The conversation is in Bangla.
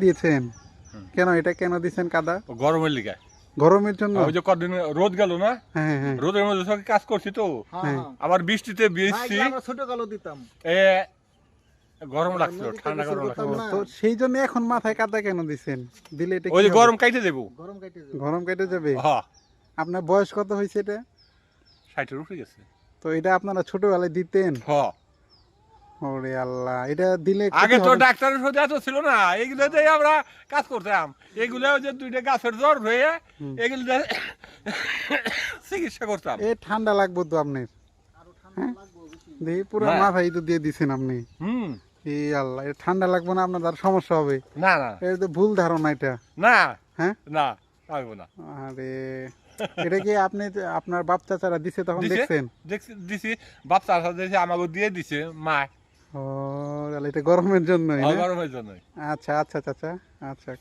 দিয়েছেন। কেন এটা কেন দিয়েছেন কাদা? গরমের লিগে। গরমের জন্য। ওই যে কদিন রোদ গেল না? হ্যাঁ হ্যাঁ রোদের মধ্যে সব কাজ করছি তো। হ্যাঁ। আবার বৃষ্টিতে বৃষ্টি ছোট কালো দিতাম। এ গরম লাগছিল ঠান্ডা গরম লাগছিল। তো সেই জন্য এখন মাথায় কাদা কেন দিছেন দিলে এটা ওই যে গরম কাইটে দেবো। গরম কাটে যাবে গরম কেটে যাবে? হ্যাঁ। আপনার বয়স কত হয়েছে এটা? ষাটের উঠে গেছে। তো এটা আপনারা ছোটবেলায় দিতেন। হ্যাঁ। ওরে আল্লাহ এটা দিলে আগে তো ডাক্তারের সাথে এত ছিল না এগুলো দিয়ে আমরা কাজ করতাম। এগুলো যে দুইটা গাছের জ্বর হয়ে এগুলো চিকিৎসা করতাম। এ ঠান্ডা লাগবো তো আপনার ঠান্ডা দেখি পুরো না। মাথায় তো দিয়ে দিছেন আপনি। হুম। এই আল্লাহ এটা ঠান্ডা লাগবে না আপনার সমস্যা হবে। না না। এটা তো ভুল ধারণা এটা। না। হ্যাঁ? না পারব না। আরে এটা কি আপনি আপনার বাপ চাচারা দিছে তখন দেখছেন? দেখছি দিছি। বাচ্চা দিয়েছে আমাকে দিয়ে দিছে মা ও তাহলে এটা গরমের জন্যই না? গরমের জন্যই। আচ্ছা আচ্ছা চাচা আচ্ছা।